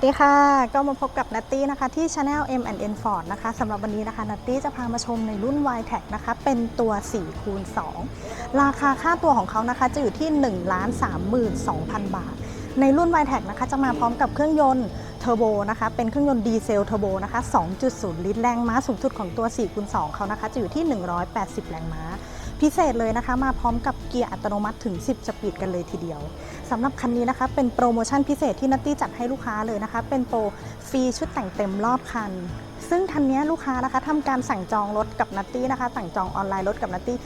วัสดีค่ะ ก็มาพบกับนัตตี้นะคะที่ Channel M&N Ford นะคะสำหรับวันนี้นะคะนัตตี้จะพามาชมในรุ่น y t e c นะคะเป็นตัว4คูณ2ราคาค่าตัวของเขานะคะจะอยู่ที่ 1 3 2 0 0 0 บาท ในรุ่น y t e c นะคะจะมาพร้อมกับเครื่องยนต์เทอร์โบนะคะเป็นเครื่องยนต์ดีเซลเทอร์โบนะคะ2.0 ลิตรแรงม้าสูงสุดของตัว4คูณ2เขานะคะจะอยู่ที่ 180 แรงม้า พิเศษเลยนะคะ มาพร้อมกับเกียร์อัตโนมัติถึง 10 สปีดกันเลยทีเดียวสำหรับคันนี้นะคะ เป็นโปรโมชั่นพิเศษที่นัตตี้จัดให้ลูกค้าเลยนะคะ เป็นโปรฟรีชุดแต่งเต็มรอบคัน ซึ่งทันนี้ลูกค้านะคะทำการสั่งจองรถกับนัตตี้นะคะ สั่งจองออนไลน์รถกับนัตตี้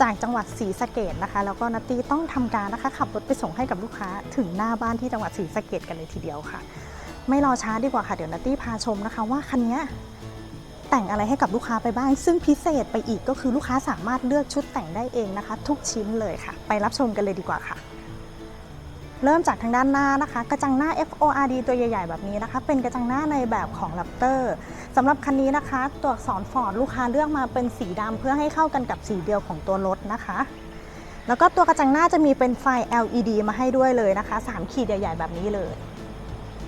จากจังหวัดศรีสะเกดนะคะ แล้วก็นัตตี้ต้องทำการนะคะขับรถไปส่งให้กับลูกค้าถึงหน้าบ้านที่จังหวัดศรีสะเกดกันเลยทีเดียวค่ะ ไม่รอช้าดีกว่าค่ะเดี๋ยวนัตตี้พาชมนะคะว่าคันนี้ แต่งอะไรให้กับลูกค้าไปบ้าง ซึ่งพิเศษไปอีกก็คือลูกค้าสามารถเลือกชุดแต่งได้เองนะคะ ทุกชิ้นเลยค่ะ ไปรับชมกันเลยดีกว่าค่ะ เริ่มจากทางด้านหน้านะคะ กระจังหน้า FORD ตัวใหญ่ๆ แบบนี้นะคะ เป็นกระจังหน้าในแบบของ Raptor สำหรับคันนี้นะคะ ตัวอักษรฟอร์ดลูกค้าเลือกมาเป็นสีดำเพื่อให้เข้ากันกับสีเดียวของตัวรถนะคะแล้วก็ตัวกระจังหน้าจะมีเป็นไฟ LED มาให้ด้วยเลยนะคะ 3 ขีดใหญ่ ๆ แบบนี้เลย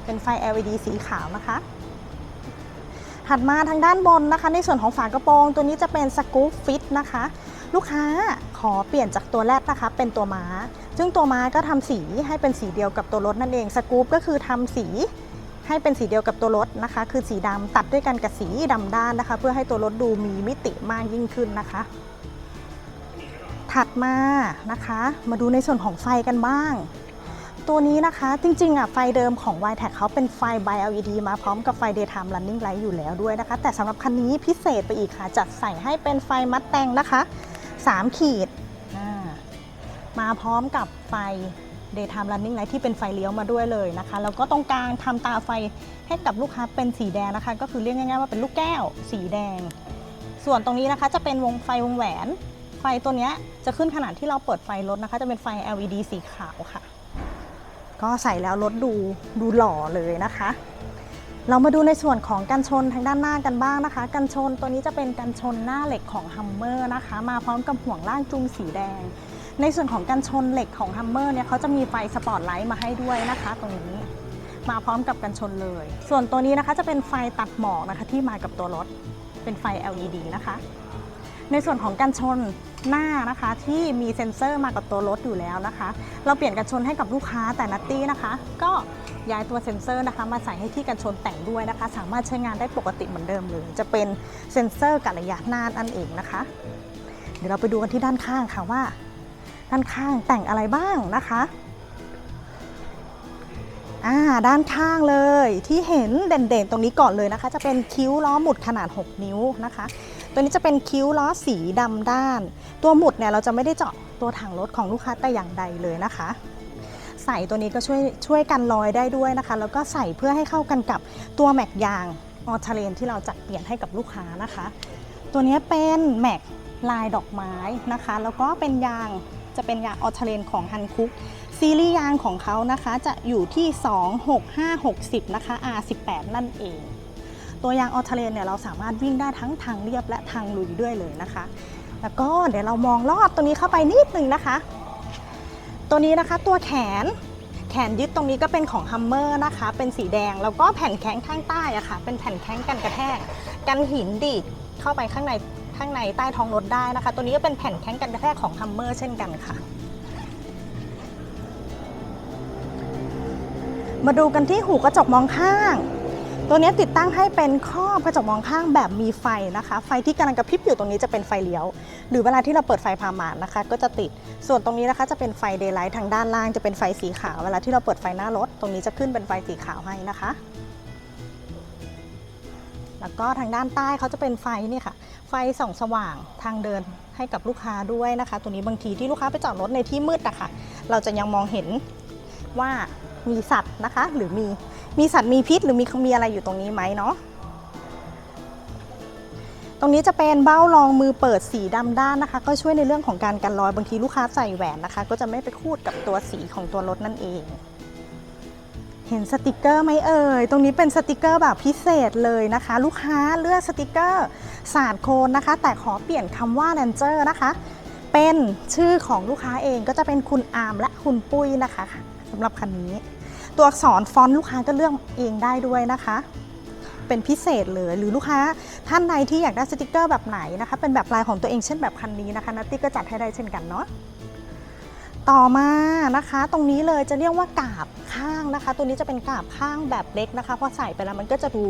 เป็นไฟ LED สีขาวนะคะ ถัดมาทางด้านบนนะคะ ในส่วนของฝากระโปรงตัวนี้จะเป็นสกู๊ปฟิตนะคะ ลูกค้าขอเปลี่ยนจากตัวแรกนะคะ เป็นตัวม้า ซึ่งตัวม้าก็ทำสีให้เป็นสีเดียวกับตัวรถนั่นเองสกู๊ปก็คือทำสีให้เป็นสีเดียวกับตัวรถนะคะ คือสีดำตัดด้วยกันกับสีดำด้านนะคะ เพื่อให้ตัวรถดูมีมิติมากยิ่งขึ้นนะคะ ถัดมานะคะ มาดูในส่วนของไฟกันบ้าง ตัวนี้นะคะจริงๆอะไฟเดิมของ y t e c เขาเป็นไฟ by LED มาพร้อมกับไฟ daytime running light อยู่แล้วด้วยนะคะ แต่สำหรับคันนี้พิเศษไปอีกค่ะ จัดใส่ให้เป็นไฟมัดแต่งนะคะ 3 ขีด มาพร้อมกับไฟ daytime running light ที่เป็นไฟเลี้ยวมาด้วยเลยนะคะ แล้วก็ตรงกลางทำตาไฟให้กับลูกค้าเป็นสีแดงนะคะ ก็คือเรียกง่ายๆว่าเป็นลูกแก้ว สีแดง ส่วนตรงนี้นะคะจะเป็นวงไฟวงแหวน ไฟตัวเนี้ยจะขึ้นขนาดที่เราเปิดไฟรถนะคะ จะเป็นไฟ LED สีขาวค่ะ ก็ใส่แล้วรถดูดูหล่อเลยนะคะ เรามาดูในส่วนของกันชนทางด้านหน้ากันบ้างนะคะ กันชนตัวนี้จะเป็นกันชนหน้าเหล็กของ Hummer นะคะ มาพร้อมกับห่วงล่างจุงสีแดง ในส่วนของกันชนเหล็กของ Hummer เนี่ยเขาจะมีไฟสปอตไลท์มาให้ด้วยนะคะ ตรงนี้มาพร้อมกับกันชนเลย ส่วนตัวนี้นะคะจะเป็นไฟตัดหมอกนะคะที่มากับตัวรถ เป็นไฟ LED นะคะ ในส่วนของกันชนหน้านะคะที่มีเซ็นเซอร์มากับตัวรถอยู่แล้วนะคะ เราเปลี่ยนกันชนให้กับลูกค้าแต่นัตตี้นะคะ ก็ย้ายตัวเซ็นเซอร์นะคะมาใส่ให้ที่กันชนแต่งด้วยนะคะ สามารถใช้งานได้ปกติเหมือนเดิมเลย จะเป็นเซ็นเซอร์กับระยะหน้านั่นเองนะคะ เดี๋ยวเราไปดูกันที่ด้านข้างค่ะว่า ด้านข้างแต่งอะไรบ้างนะคะอ่าด้านข้างเลยที่เห็นเด่นๆ ตรงนี้ก่อนเลยนะคะ จะเป็นคิ้วล้อหมุดขนาด 6 นิ้วนะคะ ตัวนี้จะเป็นคิ้วล้อสีดำด้าน ตัวหมุดเนี่ยเราจะไม่ได้เจาะตัวถังรถของลูกค้าแต่อย่างใดเลยนะคะ ใส่ตัวนี้ก็ช่วยช่วยกันรอยได้ด้วยนะคะ แล้วก็ใส่เพื่อให้เข้ากันกับตัวแม็กยางออทาเลนที่เราจัดเปลี่ยนให้กับลูกค้านะคะ ตัวนี้เป็นแม็กลายดอกไม้นะคะ แล้วก็เป็นยางจะเป็นยางออทาเลนของฮันคุกซีรีส์ยางของเขานะคะจะอยู่ที่ 26560 นะคะ R18 นั่นเอง ตัวยางออทาเลนเนี่ยเราสามารถวิ่งได้ทั้งทางเรียบและทางลุยด้วยเลยนะคะ แล้วก็เดี๋ยวเรามองลอดตรงนี้เข้าไปนิดนึงนะคะ ตัวนี้นะคะตัวแขนแขนยึดตรงนี้ก็เป็นของ Hummer นะคะ เป็นสีแดง แล้วก็แผ่นแข้งข้างใต้อะค่ะ เป็นแผ่นแข้งกันกระแทก กันหินดีดเข้าไปข้างในข้างในใต้ท้องรถได้นะคะ ตัวนี้ก็เป็นแผ่นแข้งกันกระแทกของ Hummer เช่นกันค่ะ มาดูกันที่หูกระจกมองข้าง ตัวนี้ติดตั้งให้เป็นครอบกระจกมองข้างแบบมีไฟนะคะ ไฟที่กำลังกระพริบอยู่ตรงนี้จะเป็นไฟเลี้ยว หรือเวลาที่เราเปิดไฟพามานนะคะ ก็จะติด ส่วนตรงนี้นะคะจะเป็นไฟเดย์ไลท์ทางด้านล่างจะเป็นไฟสีขาว เวลาที่เราเปิดไฟหน้ารถ ตรงนี้จะขึ้นเป็นไฟสีขาวให้นะคะ แล้วก็ทางด้านใต้เขาจะเป็นไฟนี่ค่ะ ไฟส่องสว่างทางเดินให้กับลูกค้าด้วยนะคะ ตัวนี้บางทีที่ลูกค้าไปจอดรถในที่มืดนะคะเราจะยังมองเห็นว่ามีสัตว์นะคะ หรือมี มีสัตว์มีพิษหรือมีมีอะไรอยู่ตรงนี้ไหมเนาะตรงนี้จะเป็นเบ้ารองมือเปิดสีดำด้านนะคะ ก็ช่วยในเรื่องของการกันรอยบางทีลูกค้าใส่แหวนนะคะ ก็จะไม่ไปคูดกับตัวสีของตัวรถนั่นเอง เห็นสติกเกอร์ไหมเอ่ยตรงนี้เป็นสติกเกอร์แบบพิเศษเลยนะคะ ลูกค้าเลือกสติกเกอร์ศาสตร์โคนนะคะ แต่ขอเปลี่ยนคำว่า Ranger นะคะ เป็นชื่อของลูกค้าเองก็จะเป็นคุณอาร์มและคุณปุ้ยนะคะสำหรับคันนี้ ตัวอักษรฟอนต์ลูกค้าก็เลือกเองได้ด้วยนะคะ เป็นพิเศษเลยหรือลูกค้าท่านใดที่อยากได้สติกเกอร์แบบไหนนะคะ เป็นแบบลายของตัวเองเช่นแบบคันนี้นะคะนัตตี้ก็จัดให้ได้เช่นกันเนาะต่อมานะคะ ตรงนี้เลยจะเรียกว่ากาบข้างนะคะ ตัวนี้จะเป็นกาบข้างแบบเล็กนะคะพอใส่ไปแล้วมันก็จะดู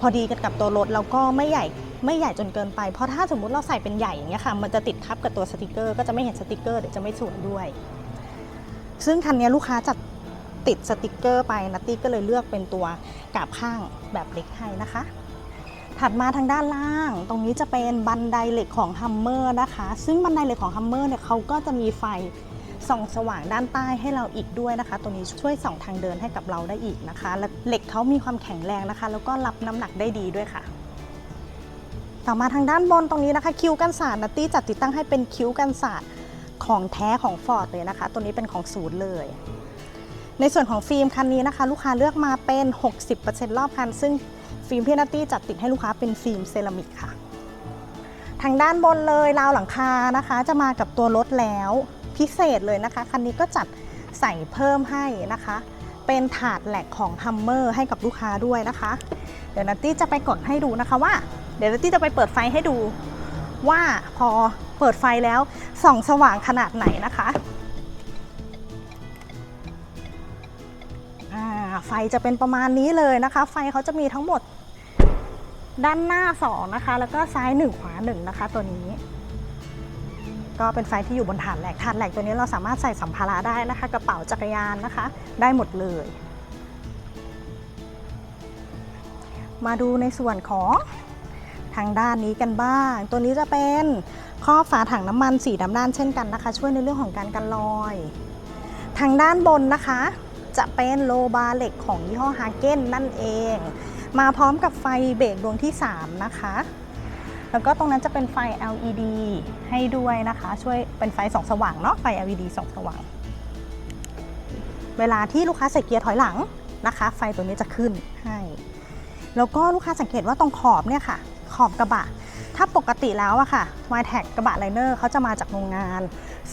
พอดีกันกับตัวรถแล้วก็ไม่ใหญ่ไม่ใหญ่จนเกินไป เพราะถ้าสมมุติเราใส่เป็นใหญ่อย่างเงี้ยค่ะ มันจะติดทับกับตัวสติกเกอร์ ก็จะไม่เห็นสติกเกอร์เดี๋ยวจะไม่สวยด้วย ซึ่งคันนี้ลูกค้าจะ ติดสติกเกอร์ไปนัตตี้ก็เลยเลือกเป็นตัวกาบข้างแบบเล็กให้นะคะ ถัดมาทางด้านล่าง ตรงนี้จะเป็นบันไดเหล็กของฮัมเมอร์นะคะ ซึ่งบันไดเหล็กของฮัมเมอร์เนี่ยเขาก็จะมีไฟส่องสว่างด้านใต้ให้เราอีกด้วยนะคะ ตัวนี้ช่วยส่องทางเดินให้กับเราได้อีกนะคะ และเหล็กเขามีความแข็งแรงนะคะ แล้วก็รับน้ำหนักได้ดีด้วยค่ะ ต่อมาทางด้านบนตรงนี้นะคะ คิ้วกันศาสตร์นัตตี้จัดติดตั้งให้เป็นคิ้วกันศาสตร์ของแท้ของฟอร์ดเลยนะคะ ตัวนี้เป็นของศูนย์เลย ในส่วนของฟิล์มคันนี้นะคะ ลูกค้าเลือกมาเป็น 60%รอบคัน ซึ่งฟิล์มพี่นัตตี้จัดติดให้ลูกค้าเป็นฟิล์มเซรามิกค่ะ ทางด้านบนเลยราวหลังคานะคะ จะมากับตัวรถแล้วพิเศษเลยนะคะ คันนี้ก็จัดใส่เพิ่มให้นะคะ เป็นถาดแหลกของฮัมเมอร์ให้กับลูกค้าด้วยนะคะ เดี๋ยวนัตตี้จะไปกดให้ดูนะคะว่า เดี๋ยวนัตตี้จะไปเปิดไฟให้ดูว่าพอเปิดไฟแล้วส่องสว่างขนาดไหนนะคะ ไฟจะเป็นประมาณนี้เลยนะคะ ไฟเขาจะมีทั้งหมดด้านหน้า 2 นะคะ แล้วก็ซ้าย 1 ขวา 1 นะคะ ตัวนี้ ก็เป็นไฟที่อยู่บนฐานแหลกฐานแหลกตัวนี้เราสามารถใส่สัมภาระได้นะคะ กระเป๋าจักรยานนะคะ ได้หมดเลย มาดูในส่วนของทางด้านนี้กันบ้าง ตัวนี้จะเป็นครอฝาถังน้ำมันสีดำด้านเช่นกันนะคะ ช่วยในเรื่องของการกันลอย ทางด้านบนนะคะ จะเป็นโลบาร์เหล็กของยี่ห้อฮาเก้นนั่นเอง มาพร้อมกับไฟเบรกดวงที่ 3 นะคะ แล้วก็ตรงนั้นจะเป็นไฟ LED ให้ด้วยนะคะ ช่วยเป็นไฟสองสว่างเนาะไฟ LED สองสว่าง เวลาที่ลูกค้าใส่เกียร์ถอยหลังนะคะ ไฟตัวนี้จะขึ้นให้ แล้วก็ลูกค้าสังเกตว่าตรงขอบเนี่ยค่ะ ขอบกระบะถ้าปกติแล้วอะค่ะ y t แท็กกระบะไลเนอร์เขาจะมาจากโรงงาน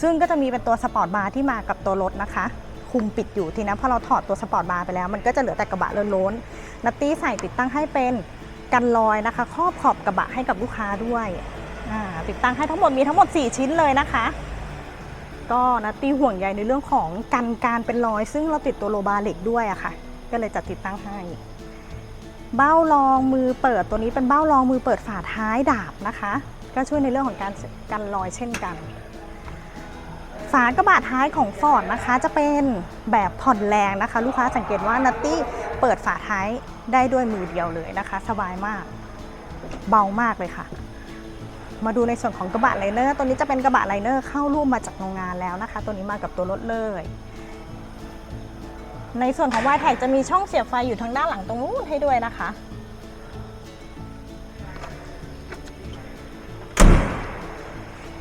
ซึ่งก็จะมีเป็นตัวสปอร์ตบาร์ที่มากับตัวรถนะคะ คุมปิดอยู่ทีนี้พอเราถอดตัวสปอร์ตบาร์ไปแล้ว มันก็จะเหลือแต่กระบะล้นๆนัตตี้ใส่ติดตั้งให้เป็นกันรอยนะคะ ครอบขอบกระบะให้กับลูกค้าด้วยติดตั้งให้ทั้งหมดมีทั้งหมด 4 ชิ้นเลยนะคะ ก็นัตตี้ห่วงใยในเรื่องของกันการเป็นรอย ซึ่งเราติดตัวโลบาเหล็กด้วยอะค่ะ ก็เลยจะติดตั้งให้ เบ้ารองมือเปิดตัวนี้เป็นเบ้ารองมือเปิดฝาท้ายดาบนะคะ ก็ช่วยในเรื่องของการกันรอยเช่นกัน ฝากระบะท้ายของฟอร์ดนะคะ จะเป็นแบบผ่อนแรงนะคะ ลูกค้าสังเกตว่านัตตี้เปิดฝาท้ายได้ด้วยมือเดียวเลยนะคะ สบายมาก เบามากเลยค่ะ มาดูในส่วนของกระบะไลเนอร์ตัวนี้จะเป็นกระบะไลเนอร์เข้าร่วมมาจากโรงงานแล้วนะคะ ตัวนี้มากับตัวรถเลย ในส่วนของ y t แท็จะมีช่องเสียบไฟอยู่ทางด้านหลังตรงนู้นให้ด้วยนะคะ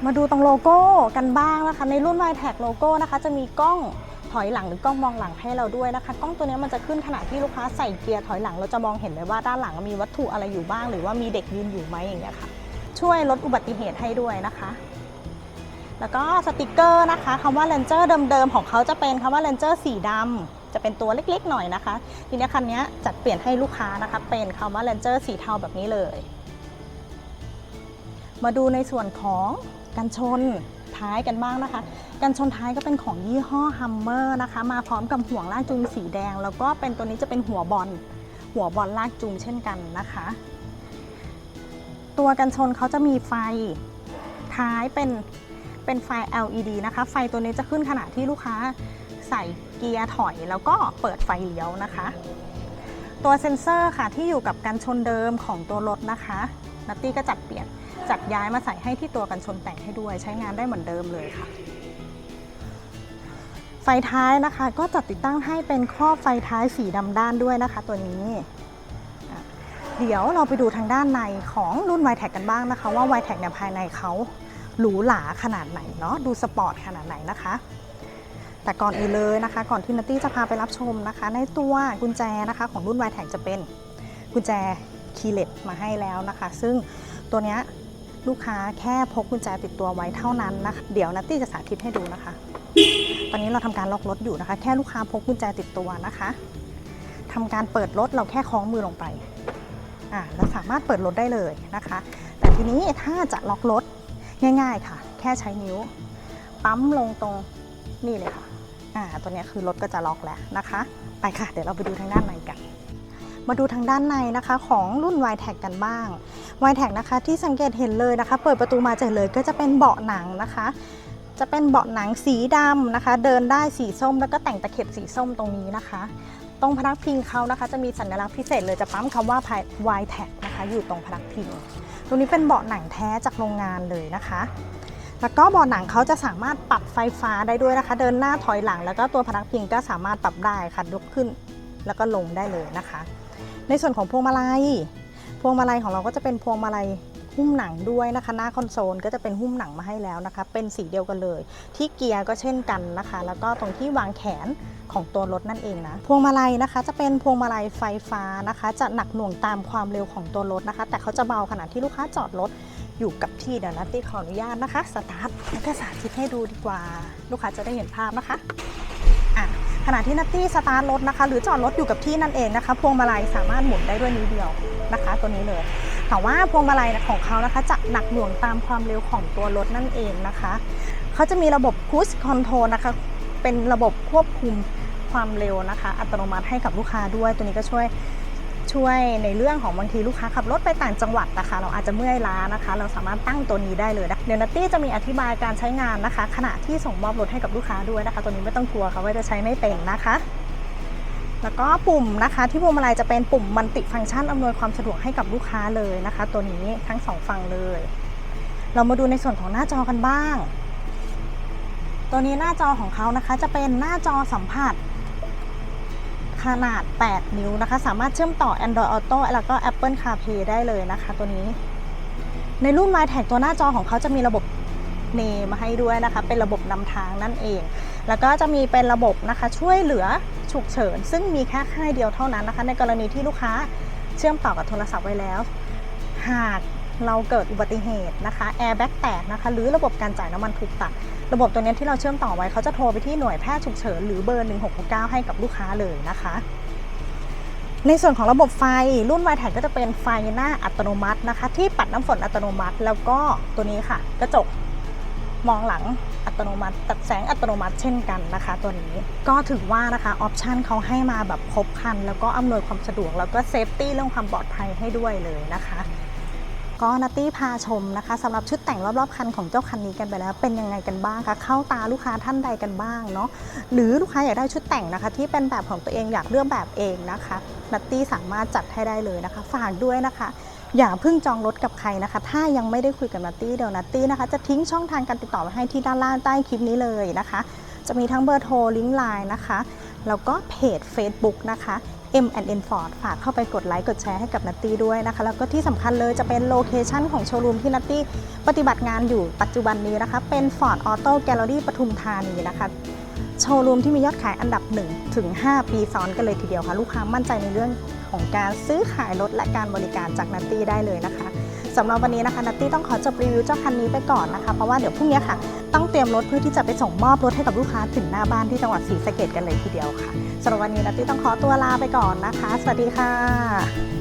มาดูตรงโลโก้กันบ้างนะคะ ในรุ่น y t แท็โลโก้นะคะ จะมีกล้องถอยหลังหรือกล้องมองหลังให้เราด้วยนะคะ กล้องตัวนี้มันจะขึ้นขณะที่ลูกค้าใส่เกียร์ถอยหลัง เราจะมองเห็นเลยว่าด้านหลังมีวัตถุอะไรอยู่บ้าง หรือว่ามีเด็กยืนอยู่ไหมอย่างเงี้ยค่ะ ช่วยลดอุบัติเหตุให้ด้วยนะคะ แล้วก็สติกเกอร์นะคะคำว่า Ranger เดิมๆของเขาจะเป็นคำว่า Ranger สีดำจะเป็นตัวเล็กๆหน่อยนะคะ ทีนี้คันนี้จัดเปลี่ยนให้ลูกค้านะคะ เป็นคำว่า Ranger สีเทาแบบนี้เลย มาดูในส่วนของ กันชนท้ายกันบ้างนะคะ กันชนท้ายก็เป็นของยี่ห้อ Hummer นะคะ มาพร้อมกับห่วงลากจูงสีแดง แล้วก็เป็นตัวนี้จะเป็นหัวบอล หัวบอลลากจูงเช่นกันนะคะ ตัวกันชนเขาจะมีไฟท้ายเป็นเป็นไฟ LED นะคะ ไฟตัวนี้จะขึ้นขณะที่ลูกค้าใส่เกียร์ถอยแล้วก็เปิดไฟเลี้ยวนะคะ ตัวเซ็นเซอร์ค่ะที่อยู่กับกันชนเดิมของตัวรถนะคะนัตตี้ก็จัดเปลี่ยน จัดย้ายมาใส่ให้ที่ตัวกันชนแต่งให้ด้วย ใช้งานได้เหมือนเดิมเลยค่ะ ไฟท้ายนะคะ ก็จัดติดตั้งให้เป็นครอบไฟท้ายสีดำด้านด้วยนะคะ ตัวนี้เดี๋ยวเราไปดูทางด้านในของรุ่น y t แท็กันบ้างนะคะ ว่า y t แท็เนี่ยภายในเขาหรูหราขนาดไหนเนาะดูสปอร์ตขนาดไหนนะคะ แต่ก่อนอื่นเลยนะคะ ก่อนที่นัตตี้จะพาไปรับชมนะคะ ในตัวกุญแจนะคะของรุ่น y t แท็จะเป็นกุญแจคีย์เลตมาให้แล้วนะคะ ซึ่งตัวเนี้ย ลูกค้าแค่พกกุญแจติดตัวไว้เท่านั้นนะคะเดี๋ยวนัตตี้จะสาธิตให้ดูนะคะ ตอนนี้เราทำการล็อกรถอยู่นะคะ แค่ลูกค้าพกกุญแจติดตัวนะคะทำการเปิดรถเราแค่คล้องมือลงไปอ่าแล้วสามารถเปิดรถได้เลยนะคะ แต่ทีนี้ถ้าจะล็อกรถง่าย ๆค่ะ แค่ใช้นิ้ว ปั๊มลงตรงนี่เลยค่ะอ่าตัวนี้คือรถก็จะล็อกแล้วนะคะ ไปค่ะ เดี๋ยวเราไปดูทางด้านในกัน มาดูทางด้านในนะคะของรุ่น y t แทกันบ้าง y t แทนะคะที่สังเกตเห็นเลยนะคะ เปิดประตูมาจะเห็นเลยก็จะเป็นเบาะหนังนะคะ จะเป็นเบาะหนังสีดำนะคะ เดินได้สีส้มแล้วก็แต่งตะเข็บสีส้มตรงนี้นะคะ ตรงพนักพิงเขานะคะ จะมีสัญลักษณ์พิเศษเลยจะปั๊มคำว่า y t แทนะคะ อยู่ตรงพนักพิงตรงนี้เป็นเบาะหนังแท้จากโรงงานเลยนะคะแล้วก็เบาะหนังเขาจะสามารถปรับไฟฟ้าได้ด้วยนะคะ เดินหน้าถอยหลัง แล้วก็ตัวพนักพิงก็สามารถปรับได้ค่ะยกขึ้น แล้วก็ลงได้เลยนะคะ ในส่วนของพวงมาลัย พวงมาลัยของเราก็จะเป็นพวงมาลัยหุ้มหนังด้วยนะคะหน้าคอนโซลก็จะเป็นหุ้มหนังมาให้แล้วนะคะ เป็นสีเดียวกันเลย ที่เกียร์ก็เช่นกันนะคะ แล้วก็ตรงที่วางแขนของตัวรถนั่นเองนะพวงมาลัยนะคะ จะเป็นพวงมาลัยไฟฟ้านะคะ จะหนักหน่วงตามความเร็วของตัวรถนะคะ แต่เขาจะเบาขณะที่ลูกค้าจอดรถอยู่กับที่เดี๋ยวนัตตี้ขออนุญาตนะคะสตาร์ทแล้วก็สาธิตให้ดูดีกว่า ลูกค้าจะได้เห็นภาพนะคะอะ ขณะที่นัตตี้สตาร์ทรถนะคะ หรือจอดรถอยู่กับที่นั่นเองนะคะพวงมาลัยสามารถหมุนได้ด้วยนิ้วเดียวนะคะ ตัวนี้เลยแต่ว่าพวงมาลัยของเขานะคะจะหนักหน่วงตามความเร็วของตัวรถนั่นเองนะคะเขาจะมีระบบ Cruise Control นะคะเป็นระบบควบคุมความเร็วนะคะ อัตโนมัติให้กับลูกค้าด้วยตัวนี้ก็ช่วย ช่วยในเรื่องของบางทีลูกค้าขับรถไปต่างจังหวัดนะคะ เราอาจจะเมื่อยล้านะคะ เราสามารถตั้งตัวนี้ได้เลยนะเดี๋ยวนัตตี้จะมีอธิบายการใช้งานนะคะ ขณะที่ส่งมอบรถให้กับลูกค้าด้วยนะคะ ตัวนี้ไม่ต้องกลัวค่ะว่าจะใช้ไม่เป็นนะคะแล้วก็ปุ่มนะคะที่พวงมาลัยจะเป็นปุ่มมัลติฟังก์ชันอำนวยความสะดวกให้กับลูกค้าเลยนะคะ ตัวนี้ทั้งสองฝั่งเลย เรามาดูในส่วนของหน้าจอกันบ้าง ตัวนี้หน้าจอของเขานะคะ จะเป็นหน้าจอสัมผัส ขนาด 8 นิ้วนะคะ สามารถเชื่อมต่อ Android Auto แล้วก็ Apple CarPlay ได้เลยนะคะ ตัวนี้ ในรุ่น m y t a g ตัวหน้าจอของเขาจะมีระบบเนมาให้ด้วยนะคะ เป็นระบบนำทางนั่นเอง แล้วก็จะมีเป็นระบบนะคะช่วยเหลือฉุกเฉิน ซึ่งมีแค่ค่ายเดียวเท่านั้นนะคะ ในกรณีที่ลูกค้าเชื่อมต่อกับโทรศัพท์ไว้แล้ว หาก เราเกิดอุบัติเหตุนะคะแอร์แบ็กแตกนะคะหรือระบบการจ่ายน้ำมันถูกตัด ระบบตัวนี้ที่เราเชื่อมต่อไว้เขาจะโทรไปที่หน่วยแพทย์ฉุกเฉินหรือเบอร์ 1669 ให้กับลูกค้าเลยนะคะในส่วนของระบบไฟรุ่น y t แทก็จะเป็นไฟหน้าอัตโนมัตินะคะ ที่ปัดน้ำฝนอัตโนมัติ แล้วก็ตัวนี้ค่ะ กระจกมองหลังอัตโนมัติ ตัดแสงอัตโนมัติเช่นกันนะคะ ตัวนี้ก็ถือว่านะคะออปชันเขาให้มาแบบครบครัน แล้วก็อำนวยความสะดวก แล้วก็เซฟตี้เรื่องความปลอดภัยให้ด้วยเลยนะคะ ก็นัตตี้พาชมนะคะสำหรับชุดแต่งรอบๆคันของเจ้าคันนี้กันไปแล้วเป็นยังไงกันบ้างคะเข้าตาลูกค้าท่านใดกันบ้างเนาะหรือลูกค้าอยากได้ชุดแต่งนะคะ ที่เป็นแบบของตัวเองอยากเลือกแบบเองนะคะนัตตี้สามารถจัดให้ได้เลยนะคะ ฝากด้วยนะคะอย่าเพิ่งจองรถกับใครนะคะ ถ้ายังไม่ได้คุยกับนัตตี้เดี๋ยวนัตตี้นะคะ จะทิ้งช่องทางการติดต่อไว้ให้ที่ด้านล่างใต้คลิปนี้เลยนะคะ จะมีทั้งเบอร์โทรลิงก์ไลน์นะคะ แล้วก็เพจ Facebook นะคะ M N Ford ฝากเข้าไปกดไลค์กดแชร์ให้กับนัตตี้ด้วยนะคะ แล้วก็ที่สำคัญเลยจะเป็นโลเคชันของโชว์รูมที่นัตตี้ปฏิบัติงานอยู่ปัจจุบันนี้นะคะ เป็น Ford Auto Gallery ปทุมธานีนะคะโชว์รูมที่มียอดขายอันดับ1ถึง5ปีซ้อนกันเลยทีเดียวค่ะ ลูกค้ามั่นใจในเรื่องของการซื้อขายรถและการบริการจากนัตตี้ได้เลยนะคะสำหรับวันนี้นะคะนัตตี้ต้องขอจบรีวิวเจ้าคันนี้ไปก่อนนะคะ เพราะว่าเดี๋ยวพรุ่งนี้ค่ะ ต้องเตรียมรถเพื่อที่จะไปส่งมอบรถให้กับลูกค้าถึงหน้าบ้านที่จังหวัดศรีสะเกดกันเลยทีเดียวค่ะ สำหรับวันนี้นัตตี้ต้องขอตัวลาไปก่อนนะคะ สวัสดีค่ะ